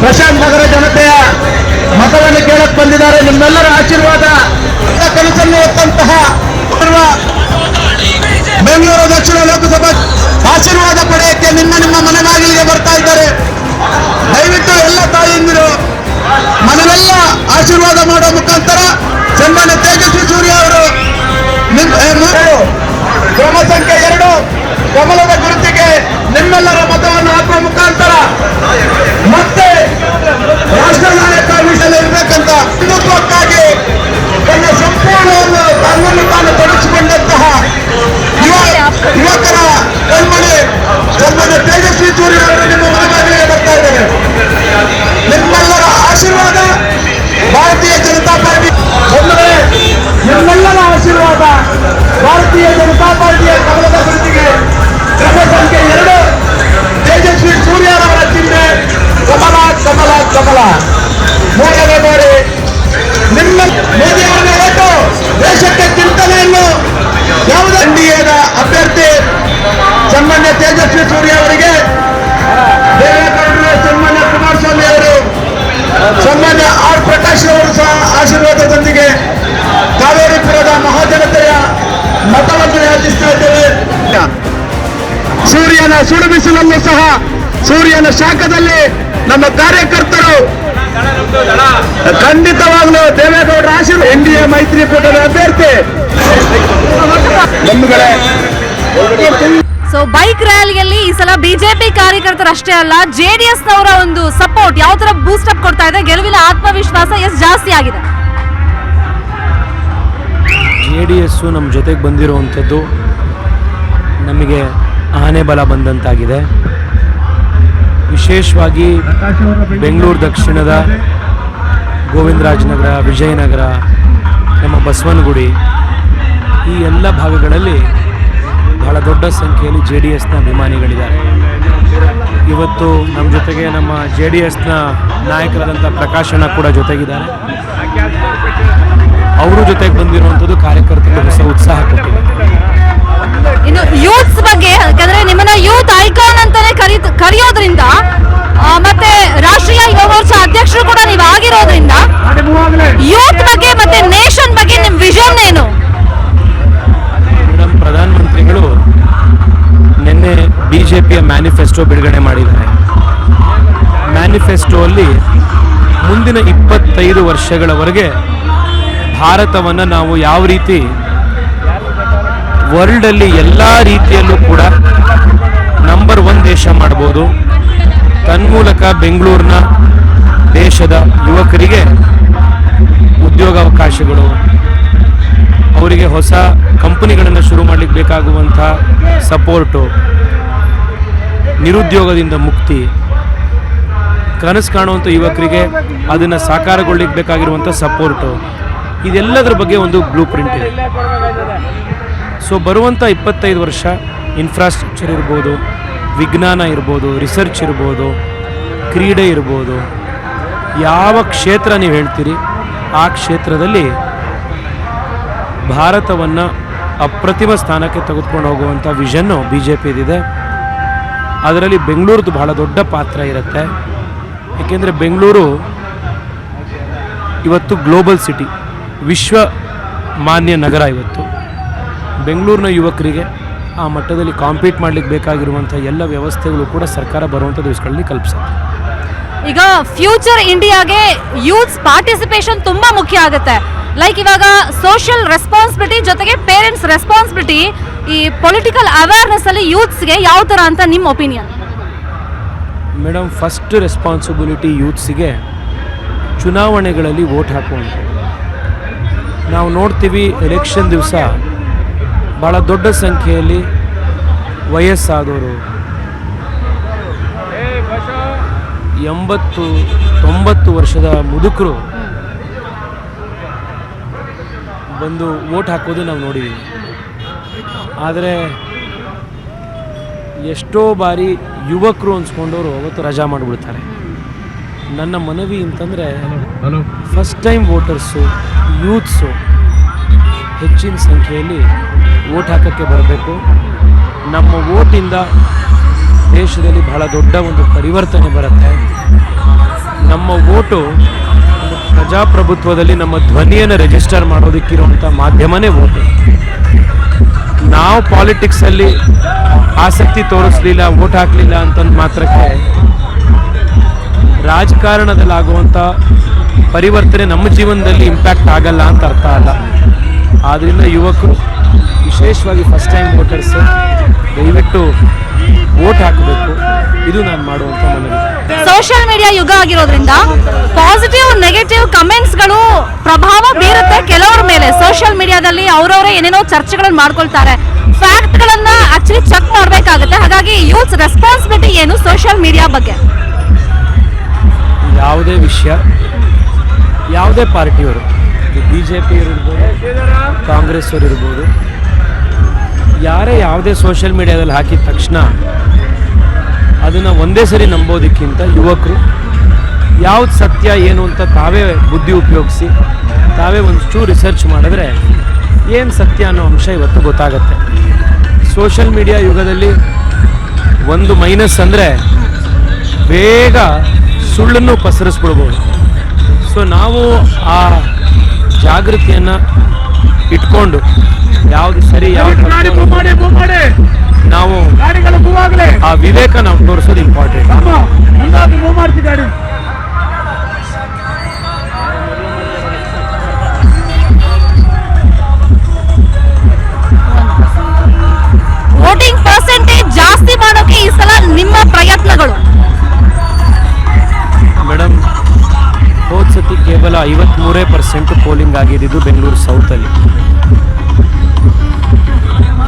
ಪ್ರಶಾಂತ್ ನಗರ ಜನತೆಯ ಮತವನ್ನು ಕೇಳಕ್ ಬಂದಿದ್ದಾರೆ. ನಿಮ್ಮೆಲ್ಲರ ಆಶೀರ್ವಾದ. ಕನಸನ್ನು ಹೊತ್ತಂತಹ ಪೂರ್ವ ಬೆಂಗಳೂರು ದಕ್ಷಿಣ ಯುವಕರ ಕಣ್ಮಣಿ ಸನ್ಮಾನ್ಯ ತೇಜಸ್ವಿ ಸೂರ್ಯ ಅವರು ನಿಮ್ಮ ಮನೆಗಳಿಗೆ ಬರ್ತಾ ಇದ್ದಾರೆ. ನಿಮ್ಮೆಲ್ಲರ ಆಶೀರ್ವಾದ ಭಾರತೀಯ ಜನತಾ ಪಾರ್ಟಿ ಬಂದರೆ ನಿಮ್ಮೆಲ್ಲರ ಆಶೀರ್ವಾದ ಭಾರತೀಯ ಜನತಾ ಪಾರ್ಟಿಯ ಕಮಲದ ಗುರುತಿಗೆ ಕ್ರಮ ಸಂಖ್ಯೆ ಎರಡು. ತೇಜಸ್ವಿ ಸೂರ್ಯರವರ ಚಿಹ್ನೆ. ಕಮಲ ಕಮಲ ಕಮಲ. ಮೂರನೇ ಬಾರಿ ನಿಮ್ಮ ಮೋದಿ ಅವರ ದೇಶಕ್ಕೆ ಚಿಂತನೆಯನ್ನು ಯಾವುದೇ ಎನ್ ಸೂರ್ಯ ಅವರಿಗೆ. ದೇವೇಗೌಡರು ಸನ್ಮಾನ್ಯ ಕುಮಾರಸ್ವಾಮಿ ಅವರು, ಸನ್ಮಾನ್ಯ ಆರ್ ಪ್ರಕಾಶ್ ಅವರು ಸಹ ಆಶೀರ್ವಾದದೊಂದಿಗೆ ಕಾವೇರಿಪುರದ ಮಹಾಜನತೆಯ ಮತವನ್ನು ಯಾಚಿಸ್ತಾ ಇದ್ದೇವೆ. ಸೂರ್ಯನ ಸುಡು ಬಿಸಿಲಲ್ಲೂ ಸಹ ಸೂರ್ಯನ ಶಾಖದಲ್ಲಿ ನಮ್ಮ ಕಾರ್ಯಕರ್ತರು ಖಂಡಿತವಾಗಲೂ ದೇವೇಗೌಡರ ಆಶೀರ್ವಾದ ಎನ್ ಡಿ ಎ ಮೈತ್ರಿಕೂಟದ ಅಭ್ಯರ್ಥಿ. ಬಂಧುಗಳೇ ಸೊ ಬೈಕ್ ರ್ಯಾಲಿಯಲ್ಲಿ ಈ ಸಲ ಬಿಜೆಪಿ ಕಾರ್ಯಕರ್ತರು ಅಷ್ಟೇ ಅಲ್ಲ ಜೆ ಡಿ ಎಸ್ ನವರ ಒಂದು ಸಪೋರ್ಟ್ ಯಾವ ತರ ಬೂಸ್ಟ್ ಅಪ್ ಕೊಡ್ತಾ ಇದೆ, ಗೆಲುವಿನ ಆತ್ಮವಿಶ್ವಾಸ ಎಷ್ಟು ಜಾಸ್ತಿ ಆಗಿದೆ. ಜೆ ಡಿ ಎಸ್ಸು ನಮ್ಮ ಜೊತೆಗೆ ಬಂದಿರುವಂಥದ್ದು ನಮಗೆ ಆನೆ ಬಲ ಬಂದಂತಾಗಿದೆ. ವಿಶೇಷವಾಗಿ ಬೆಂಗಳೂರು ದಕ್ಷಿಣದ ಗೋವಿಂದರಾಜನಗರ, ವಿಜಯನಗರ, ನಮ್ಮ ಬಸವನಗುಡಿ ಈ ಎಲ್ಲ ಭಾಗಗಳಲ್ಲಿ ಬಹಳ ದೊಡ್ಡ ಸಂಖ್ಯೆಯಲ್ಲಿ ಜೆ ಡಿ ಎಸ್ನ ಅಭಿಮಾನಿಗಳಿದ್ದಾರೆ. ಇವತ್ತು ನಮ್ಮ ಜೊತೆಗೆ ನಮ್ಮ ಜೆ ಡಿ ಎಸ್ನ ನಾಯಕರಾದಂಥ ಪ್ರಕಾಶನ ಕೂಡ ಜೊತೆಗಿದ್ದಾರೆ. ಅವರು ಜೊತೆಗೆ ಬಂದಿರುವಂಥದ್ದು ಕಾರ್ಯಕರ್ತರಿಗೆ ಹೊಸ ಉತ್ಸಾಹ ಕೊಟ್ಟಿದೆ. ಇನ್ನು ಯೂತ್ಸ್ ಬಗ್ಗೆ ಯಾಕಂದ್ರೆ ನಿಮ್ಮನ್ನ ಯೂತ್ ಐಕಾನ್ ಅಂತಾನೆ ಕರಿ ಕರೆಯೋದ್ರಿಂದ ಮತ್ತೆ ರಾಷ್ಟ್ರೀಯ ಯುವ ಮೋರ್ಚಾ ಅಧ್ಯಕ್ಷರು ಕೂಡ ನೀವು ಆಗಿರೋದ್ರಿಂದ ಯೂತ್ ಬಗ್ಗೆ ಮತ್ತೆ ನೇಷನ್ ಬಗ್ಗೆ ನಿಮ್ ವಿಷನ್ ಏನು? ಪ್ರಧಾನಮಂತ್ರಿಗಳು ನಿನ್ನೆ ಬಿ ಜೆ ಪಿಯ ಮ್ಯಾನಿಫೆಸ್ಟೋ ಬಿಡುಗಡೆ ಮಾಡಿದ್ದಾರೆ. ಮ್ಯಾನಿಫೆಸ್ಟೋ ಅಲ್ಲಿ ಮುಂದಿನ ಇಪ್ಪತ್ತೈದು ವರ್ಷಗಳವರೆಗೆ ಭಾರತವನ್ನು ನಾವು ಯಾವ ರೀತಿ ವರ್ಲ್ಡಲ್ಲಿ ಎಲ್ಲ ರೀತಿಯಲ್ಲೂ ಕೂಡ ನಂಬರ್ ಒನ್ ದೇಶ ಮಾಡ್ಬೋದು. ತನ್ಮೂಲಕ ಬೆಂಗಳೂರಿನ ದೇಶದ ಯುವಕರಿಗೆ ಉದ್ಯೋಗಾವಕಾಶಗಳು ಅವರಿಗೆ ಹೊಸ ಕಂಪನಿಗಳನ್ನು ಶುರು ಮಾಡಲಿಕ್ಕೆ ಬೇಕಾಗುವಂಥ ಸಪೋರ್ಟು, ನಿರುದ್ಯೋಗದಿಂದ ಮುಕ್ತಿ, ಕನಸು ಕಾಣುವಂಥ ಯುವಕರಿಗೆ ಅದನ್ನು ಸಾಕಾರಗೊಳ್ಳಿಕ್ಕೆ ಬೇಕಾಗಿರುವಂಥ ಸಪೋರ್ಟು. ಇದೆಲ್ಲದರ ಬಗ್ಗೆ ಒಂದು ಬ್ಲೂ ಪ್ರಿಂಟ್ ಇದೆ. ಸೊ, ಬರುವಂಥ ಇಪ್ಪತ್ತೈದು ವರ್ಷ ಇನ್ಫ್ರಾಸ್ಟ್ರಕ್ಚರ್ ಇರ್ಬೋದು, ವಿಜ್ಞಾನ ಇರ್ಬೋದು ರಿಸರ್ಚ್ ಇರ್ಬೋದು, ಕ್ರೀಡೆ ಇರ್ಬೋದು, ಯಾವ ಕ್ಷೇತ್ರ ನೀವು ಹೇಳ್ತೀರಿ, ಆ ಕ್ಷೇತ್ರದಲ್ಲಿ ಭಾರತವನ್ನು ಅಪ್ರತಿಮ ಸ್ಥಾನಕ್ಕೆ ತೆಗೆದುಕೊಂಡು ಹೋಗುವಂಥ ವಿಷನ್ನು ಬಿ ಜೆ ಪಿದಿದೆ ಅದರಲ್ಲಿ ಬೆಂಗಳೂರದು ಬಹಳ ದೊಡ್ಡ ಪಾತ್ರ ಇರುತ್ತೆ. ಏಕೆಂದರೆ ಬೆಂಗಳೂರು ಇವತ್ತು ಗ್ಲೋಬಲ್ ಸಿಟಿ ವಿಶ್ವ ಮಾನ್ಯ ನಗರ ಇವತ್ತು. ಬೆಂಗಳೂರಿನ ಯುವಕರಿಗೆ ಆ ಮಟ್ಟದಲ್ಲಿ ಕಾಂಪೀಟ್ ಮಾಡಲಿಕ್ಕೆ ಬೇಕಾಗಿರುವಂಥ ಎಲ್ಲ ವ್ಯವಸ್ಥೆಗಳು ಕೂಡ ಸರ್ಕಾರ ಬರುವಂಥ ದಿವಸಗಳಲ್ಲಿ ಕಲ್ಪಿಸುತ್ತೆ. ಈಗ ಫ್ಯೂಚರ್ ಇಂಡಿಯಾಗೆ ಯೂತ್ಸ್ ಪಾರ್ಟಿಸಿಪೇಷನ್ ತುಂಬಾ ಮುಖ್ಯ ಆಗುತ್ತೆ. ಲೈಕ್ ಇವಾಗ ಸೋಷಿಯಲ್ ರೆಸ್ಪಾನ್ಸಿಬಿಲಿಟಿ ಜೊತೆಗೆ ಪೇರೆಂಟ್ಸ್ ರೆಸ್ಪಾನ್ಸಿಬಿಲಿಟಿ ಈ ಪೊಲಿಟಿಕಲ್ ಅವೇರ್ನೆಸ್ ಅಲ್ಲಿ ಯೂತ್ಸ್ಗೆ ಯಾವ ತರ ಅಂತ ನಿಮ್ಮ ಒಪಿನಿಯನ್ ಮೇಡಮ್ ಫಸ್ಟ್ ರೆಸ್ಪಾನ್ಸಿಬಿಲಿಟಿ ಯೂತ್ಸಿಗೆ ಚುನಾವಣೆಗಳಲ್ಲಿ ವೋಟ್ ಹಾಕುವಂಥ ನಾವು ನೋಡ್ತೀವಿ ಎಲೆಕ್ಷನ್ ದಿವಸ ಭಾಳ ದೊಡ್ಡ ಸಂಖ್ಯೆಯಲ್ಲಿ ವಯಸ್ಸಾದವರು ಎಂಬತ್ತು ತೊಂಬತ್ತು ವರ್ಷದ ಮುದುಕರು ಬಂದು ವೋಟ್ ಹಾಕೋದು ನಾವು ನೋಡಿದ್ದೀವಿ ಆದರೆ ಎಷ್ಟೋ ಬಾರಿ ಯುವಕರು ಅನ್ಸ್ಕೊಂಡವರು ಅವತ್ತು ರಜಾ ಮಾಡಿಬಿಡ್ತಾರೆ. ನನ್ನ ಮನವಿ ಅಂತಂದರೆ ಫಸ್ಟ್ ಟೈಮ್ ವೋಟರ್ಸು ಯೂತ್ಸು ಹೆಚ್ಚಿನ ಸಂಖ್ಯೆಯಲ್ಲಿ ಓಟ್ ಹಾಕೋಕ್ಕೆ ಬರಬೇಕು. ನಮ್ಮ ಓಟಿಂದ ದೇಶದಲ್ಲಿ ಬಹಳ ದೊಡ್ಡ ಒಂದು ಪರಿವರ್ತನೆ ಬರುತ್ತೆ. ನಮ್ಮ ಓಟು ಪ್ರಜಾಪ್ರಭುತ್ವದಲ್ಲಿ ನಮ್ಮ ಧ್ವನಿಯನ್ನು ರಿಜಿಸ್ಟರ್ ಮಾಡೋದಕ್ಕಿರುವಂಥ ಮಾಧ್ಯಮನೇ ಓಟು. ನಾವು ಪಾಲಿಟಿಕ್ಸಲ್ಲಿ ಆಸಕ್ತಿ ತೋರಿಸ್ಲಿಲ್ಲ ಓಟ್ ಹಾಕಲಿಲ್ಲ ಅಂತಂದು ಮಾತ್ರಕ್ಕೆ ರಾಜಕಾರಣದಲ್ಲಾಗುವಂಥ ಪರಿವರ್ತನೆ ನಮ್ಮ ಜೀವನದಲ್ಲಿ ಇಂಪ್ಯಾಕ್ಟ್ ಆಗಲ್ಲ ಅಂತ ಅರ್ಥ ಅಲ್ಲ. ಆದ್ದರಿಂದ ಯುವಕರು ವಿಶೇಷವಾಗಿ ಫಸ್ಟ್ ಟೈಮ್ ವೋಟರ್ಸ್ ದಯವಿಟ್ಟು ವೋಟ್ ಹಾಕಬೇಕು. ಇದು ನಾನು ಮಾಡುವಂಥ ಮನವಿ. ಸೋಷಿಯಲ್ ಮೀಡಿಯಾ ಯುಗ ಆಗಿರೋದ್ರಿಂದ ಪಾಸಿಟಿವ್ ನೆಗೆಟಿವ್ ಕಮೆಂಟ್ಸ್ಗಳು ಪ್ರಭಾವ ಬೀರುತ್ತೆ ಕೆಲವರ ಮೇಲೆ. ಸೋಷಿಯಲ್ ಮೀಡಿಯಾದಲ್ಲಿ ಅವರವರೇ ಏನೇನೋ ಚರ್ಚೆಗಳನ್ನು ಮಾಡ್ಕೊಳ್ತಾರೆ. ಫ್ಯಾಕ್ಟ್ಗಳನ್ನ ಆಕ್ಚುಲಿ ಚೆಕ್ ಮಾಡಬೇಕಾಗುತ್ತೆ. ಹಾಗಾಗಿ ಯೂತ್ ರೆಸ್ಪಾನ್ಸಿಬಿಲಿಟಿ ಏನು ಸೋಷಿಯಲ್ ಮೀಡಿಯಾ ಬಗ್ಗೆ? ಯಾವುದೇ ವಿಷಯ ಯಾವುದೇ ಪಾರ್ಟಿಯವರು ಬಿ ಜೆ ಪಿ ಇರ್ಬೋದು ಕಾಂಗ್ರೆಸ್ ಅವರು ಇರ್ಬೋದು ಯಾರೇ ಯಾವುದೇ ಸೋಷಿಯಲ್ ಮೀಡಿಯಾದಲ್ಲಿ ಹಾಕಿದ ತಕ್ಷಣ ಅದನ್ನು ಒಂದೇ ಸರಿ ನಂಬೋದಕ್ಕಿಂತ ಯುವಕರು ಯಾವ್ದು ಸತ್ಯ ಏನು ಅಂತ ತಾವೇ ಬುದ್ಧಿ ಉಪಯೋಗಿಸಿ, ತಾವೇ ಒಂಚೂರು ರಿಸರ್ಚ್ ಮಾಡಿದ್ರೆ ಏನು ಸತ್ಯ ಅನ್ನೋ ಅಂಶ ಇವತ್ತು ಗೊತ್ತಾಗತ್ತೆ. ಸೋಷಿಯಲ್ ಮೀಡಿಯಾ ಯುಗದಲ್ಲಿ ಒಂದು ಮೈನಸ್ ಅಂದರೆ ಬೇಗ ಸುಳ್ಳನ್ನು ಪಸರಿಸ್ಬಿಡ್ಬೋದು. ಸೊ ನಾವು ಆ ಜಾಗೃತಿಯನ್ನು ಇಟ್ಕೊಂಡು ಯಾವ್ದು ಸರಿ ಯಾವುದು ನಾವು ಆ ವಿವೇಕ ನಾವು ತೋರಿಸೋದು ಇಂಪಾರ್ಟೆಂಟ್ ವೋಟಿಂಗ್ ಪರ್ಸೆಂಟೇಜ್ ಜಾಸ್ತಿ ಮಾಡೋಕೆ ಈ ಸಲ ನಿಮ್ಮ ಪ್ರಯತ್ನಗಳು. ಸತಿ ಕೇವಲ ಐವತ್ತ್ಮೂರೇ ಪರ್ಸೆಂಟ್ ಪೋಲಿಂಗ್ ಆಗಿದ್ದು ಬೆಂಗಳೂರು ಸೌತಲ್ಲಿ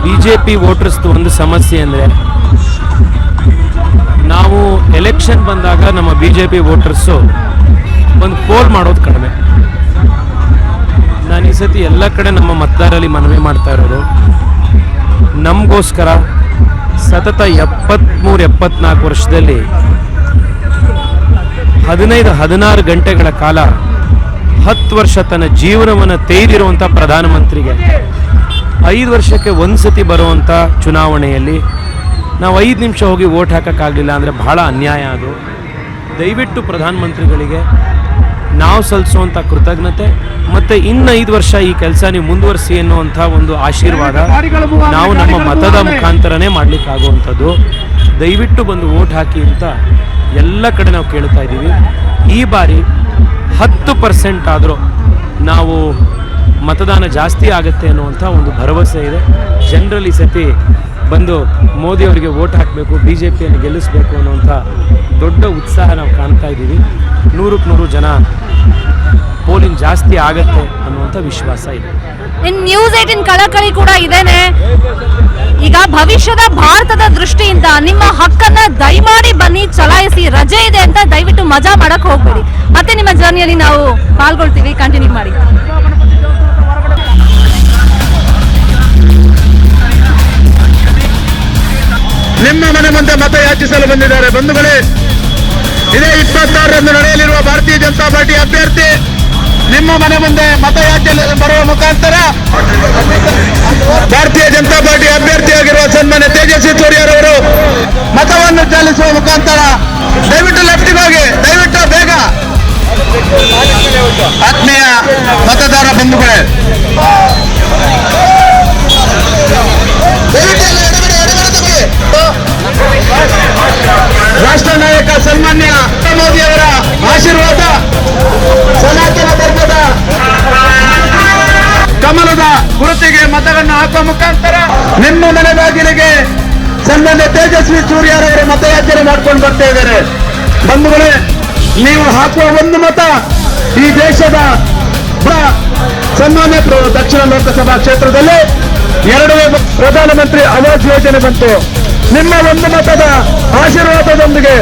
ಬಿ ಜೆ ಪಿ ವೋಟರ್ಸ್ದು ಒಂದು ಸಮಸ್ಯೆ ಅಂದರೆ, ನಾವು ಎಲೆಕ್ಷನ್ ಬಂದಾಗ ನಮ್ಮ ಬಿ ಜೆ ಪಿ ವೋಟರ್ಸು ಒಂದು ಪೋಲ್ ಮಾಡೋದು ಕಡಿಮೆ. ನಾನು ಈ ಸತಿ ಎಲ್ಲ ಕಡೆ ನಮ್ಮ ಮತದಾರರಲ್ಲಿ ಮನವಿ ಮಾಡ್ತಾ ಇರೋದು, ನಮಗೋಸ್ಕರ ಸತತ ಎಪ್ಪತ್ತ್ಮೂರು ಎಪ್ಪತ್ನಾಲ್ಕು ವರ್ಷದಲ್ಲಿ ಹದಿನೈದು, ಹದಿನಾರು ಗಂಟೆಗಳ ಕಾಲ ಹತ್ತು ವರ್ಷ ತನ್ನ ಜೀವನವನ್ನು ತೆಗೆದಿರುವಂಥ ಪ್ರಧಾನಮಂತ್ರಿಗೆ. ಐದು ವರ್ಷಕ್ಕೆ ಒಂದು ಸತಿ ಬರುವಂಥ ಚುನಾವಣೆಯಲ್ಲಿ ನಾವು ಐದು ನಿಮಿಷ ಹೋಗಿ ಓಟ್ ಹಾಕೋಕ್ಕಾಗಲಿಲ್ಲ ಅಂದರೆ ಬಹಳ ಅನ್ಯಾಯ ಅದು. ದಯವಿಟ್ಟು ಪ್ರಧಾನಮಂತ್ರಿಗಳಿಗೆ ನಾವು ಸಲ್ಲಿಸುವಂಥ ಕೃತಜ್ಞತೆ ಮತ್ತು ಇನ್ನು ಐದು ವರ್ಷ ಈ ಕೆಲಸ ನೀವು ಮುಂದುವರಿಸಿ ಎನ್ನುವಂಥ ಒಂದು ಆಶೀರ್ವಾದ ನಾವು ನಮ್ಮ ಮತದ ಮುಖಾಂತರನೇ ಮಾಡಲಿಕ್ಕಾಗುವಂಥದ್ದು. ದಯವಿಟ್ಟು ಬಂದು ಓಟ್ ಹಾಕಿ ಅಂತ ಎಲ್ಲ ಕಡೆ ನಾವು ಕೇಳ್ತಾ ಇದ್ದೀವಿ. ಈ ಬಾರಿ ಹತ್ತು ಪರ್ಸೆಂಟ್ ಆದರೂ ನಾವು ಮತದಾನ ಜಾಸ್ತಿ ಆಗುತ್ತೆ ಅನ್ನುವಂಥ ಒಂದು ಭರವಸೆ ಇದೆ. ಜನರಲ್ಲಿ ಸತಿ ಬಂದು ಮೋದಿ ಅವರಿಗೆ ವೋಟ್ ಹಾಕಬೇಕು ಬಿ ಜೆ ಪಿಯನ್ನು ಗೆಲ್ಲಿಸಬೇಕು ಅನ್ನುವಂಥ ದೊಡ್ಡ ಉತ್ಸಾಹ ನಾವು ಕಾಣ್ತಾ ಇದ್ದೀವಿ. ನೂರಕ್ಕೆ ನೂರು ಜನ ಪೋಲಿಂಗ್ ಜಾಸ್ತಿ ಆಗುತ್ತೆ ಅನ್ನುವಂಥ ವಿಶ್ವಾಸ ಇದೆ. ಇನ್ ನ್ಯೂಸ್ ಏಟಿನ್ ಕಳಕಳಿ ಕೂಡ ಇದೇನೆ. ಈಗ ಭವಿಷ್ಯದ ಭಾರತದ ದೃಷ್ಟಿಯಿಂದ ನಿಮ್ಮ ಹಕ್ಕನ್ನ ದಯಮಾಡಿ ಬನ್ನಿ ಚಲಾಯಿಸಿ ರಜೆ ಇದೆ ಅಂತ ದಯವಿಟ್ಟು ಮಜಾ ಮಾಡಕ್ ಹೋಗ್ಬೇಡಿ. ಮತ್ತೆ ನಿಮ್ಮ ಜರ್ನಿಯಲ್ಲಿ ನಾವು ಪಾಲ್ಗೊಳ್ತೀವಿ ಕಂಟಿನ್ಯೂ ಮಾಡಿ. ನಿಮ್ಮ ಮನೆ ಮುಂದೆ ಮತ ಯಾಚಿಸಲು ಬಂದಿದ್ದಾರೆ ಬಂಧುಗಳೇ. ಇದೇ ಇಪ್ಪತ್ತಾರರಂದು ನಡೆಯಲಿರುವ ಭಾರತೀಯ ಜನತಾ ಪಾರ್ಟಿ ಅಭ್ಯರ್ಥಿ ನಿಮ್ಮ ಮನೆ ಮುಂದೆ ಮತ ಯಾಚನೆ ಬರುವ ಮುಖಾಂತರ ಭಾರತೀಯ ಜನತಾ ಪಾರ್ಟಿ ಅಭ್ಯರ್ಥಿಯಾಗಿರುವ ಸನ್ಮಾನ್ಯ ತೇಜಸ್ವಿ ಸೂರ್ಯರವರು ಮತವನ್ನು ಚಾಲಿಸುವ ಮುಖಾಂತರ ದಯವಿಟ್ಟು ಲೆಫ್ಟಿಗೆ ಹೋಗಿ, ದಯವಿಟ್ಟು ಬೇಗ ಆತ್ಮೀಯ ಮತದಾರ ಬಂಧುಗಳೇ. ರಾಷ್ಟ್ರ ನಾಯಕ ಸನ್ಮಾನ್ಯ ನರೇಂದ್ರ ಮೋದಿ ಅವರ ಆಶೀರ್ವಾದ ಸನಾತನ ಕಮಲದ ಗುರುತಿಗೆ ಮತವನ್ನು ಹಾಕುವ ಮುಖಾಂತರ ನಿಮ್ಮ ಮನೆ ಬಾಗಿಲಿಗೆ ತೇಜಸ್ವಿ ಸೂರ್ಯರವರು ಮತಯಾಚನೆ ಮಾಡ್ಕೊಂಡು ಬರ್ತಾ ಇದ್ದಾರೆ. ಬಂಧುಗಳೇ, ನೀವು ಹಾಕುವ ಒಂದು ಮತ ಈ ದೇಶದ ಸನ್ಮಾನ್ಯ ದಕ್ಷಿಣ ಲೋಕಸಭಾ ಕ್ಷೇತ್ರದಲ್ಲಿ ಎರಡನೇ ಪ್ರಧಾನಮಂತ್ರಿ ಆವಾಸ್ ಯೋಜನೆ ಬಂತು. ನಿಮ್ಮ ಒಂದು ಮತದ ಆಶೀರ್ವಾದದೊಂದಿಗೆ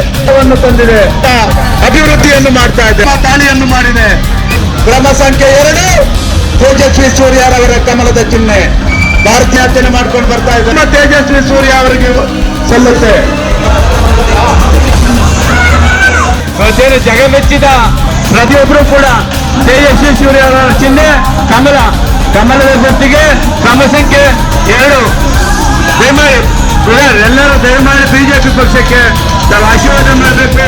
ತಂದಿದೆ. ಅಭಿವೃದ್ಧಿಯನ್ನು ಮಾಡ್ತಾ ಇದೆ. ತಾಳಿಯನ್ನು ಮಾಡಿದೆ. ಕ್ರಮ ಸಂಖ್ಯೆ ಎರಡು. ತೇಜಸ್ವಿ ಸೂರ್ಯ ಅವರ ಕಮಲದ ಚಿಹ್ನೆ. ಭಾರತೀಯಾಚನೆ ಮಾಡ್ಕೊಂಡು ಬರ್ತಾ ಇದ್ದಾರೆ. ತೇಜಸ್ವಿ ಸೂರ್ಯ ಅವರಿಗೆ ಸಲ್ಲುತ್ತೆ. ಜಗಮೆಚ್ಚಿದ ಪ್ರತಿಯೊಬ್ಬರು ಕೂಡ ತೇಜಸ್ವಿ ಸೂರ್ಯ ಅವರ ಚಿಹ್ನೆ ಕಮಲ. ಕಮಲದ ಜೊತೆಗೆ ಕ್ರಮ ಸಂಖ್ಯೆ ಎರಡು. ದಯಮಾಡಿ ಎಲ್ಲರೂ ದಯಮಾಡಿ ಬಿಜೆಪಿ ಪಕ್ಷಕ್ಕೆ ನಾವು ಆಶೀರ್ವಾದ ಮಾಡಬೇಕು.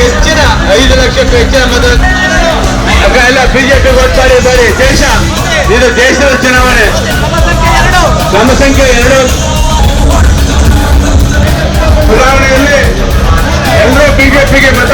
ಹೆಚ್ಚಿನ ಐದು ಲಕ್ಷಕ್ಕೂ ಹೆಚ್ಚಿನ ಮತ ಎಲ್ಲ ಬಿಜೆಪಿ ಕೊಡ್ತಾರೆ ಬರಿ ದೇಶ, ಇದು ದೇಶದ ಚುನಾವಣೆ. ನಮ್ಮ ಸಂಖ್ಯೆ ಎರಡು. ಚುನಾವಣೆಯಲ್ಲಿ ಎಲ್ಲರೂ ಬಿಜೆಪಿಗೆ ಮತ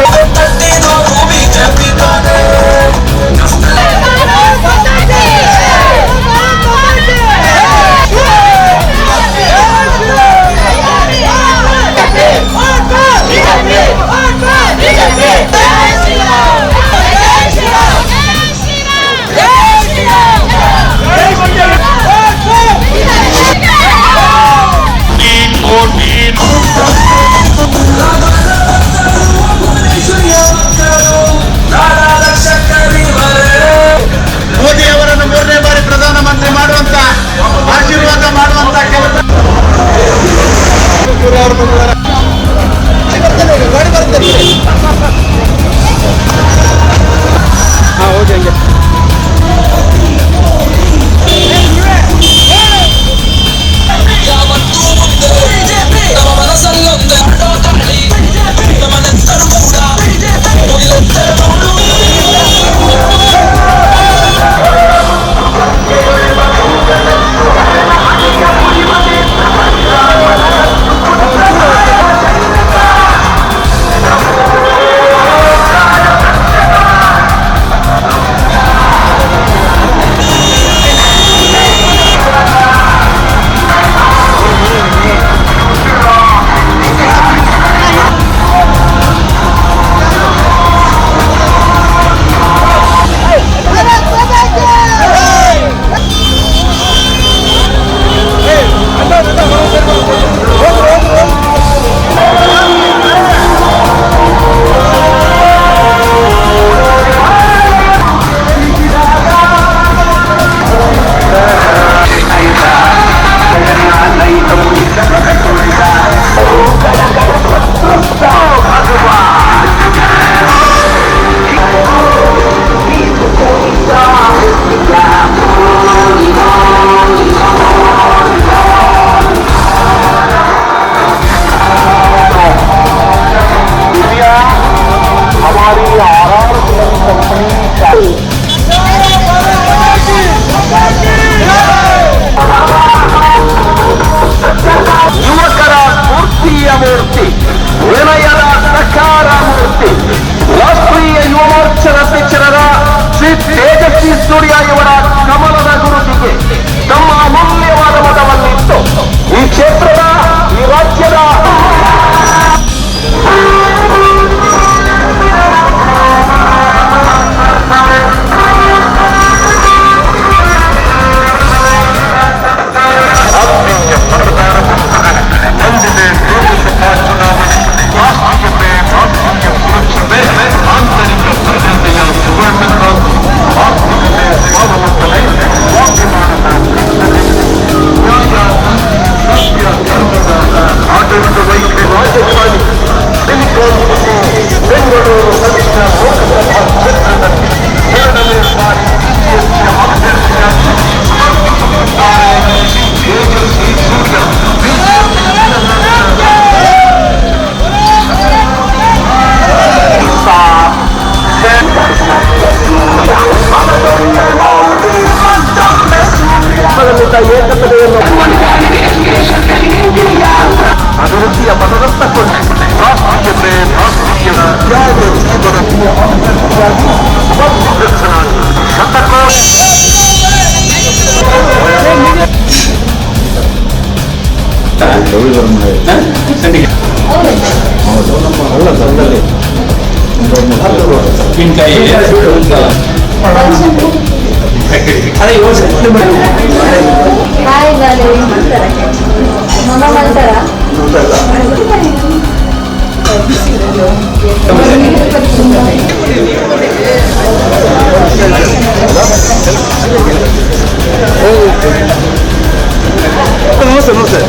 ನಮಸ್ತೆ ನಮಸ್ತೆ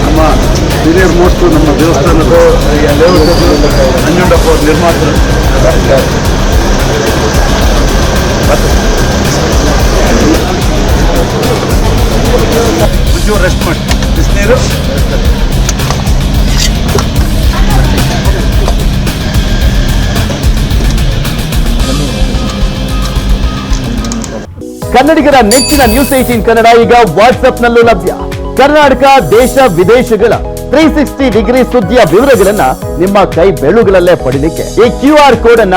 ನಮ್ಮ ಹಿರಿಯರ್ ಮೋಸ್ಟು ನಮ್ಮ ದೇವಸ್ಥಾನದ ದೇವಸ್ಥಾನ ನಂಜುಂಡಪ್ಪ ನಿರ್ಮಾತರು ಕನ್ನಡಿಗರ ನೆಚ್ಚಿನ ನ್ಯೂಸ್ ಏಟೀನ್ ಕನ್ನಡ ಈಗ ವಾಟ್ಸ್ಆಪ್ನಲ್ಲೂ ಲಭ್ಯ. ಕರ್ನಾಟಕ, ದೇಶ, ವಿದೇಶಗಳ ತ್ರೀ ಸಿಕ್ಸ್ಟಿ ಡಿಗ್ರಿ ಸುದ್ದಿಯ ವಿವರಗಳನ್ನ ನಿಮ್ಮ ಕೈ ಬೆಳುಗಳಲ್ಲೇ ಪಡಿಲಿಕ್ಕೆ ಈ ಕ್ಯೂ ಆರ್ ಕೋಡ್ ಅನ್ನ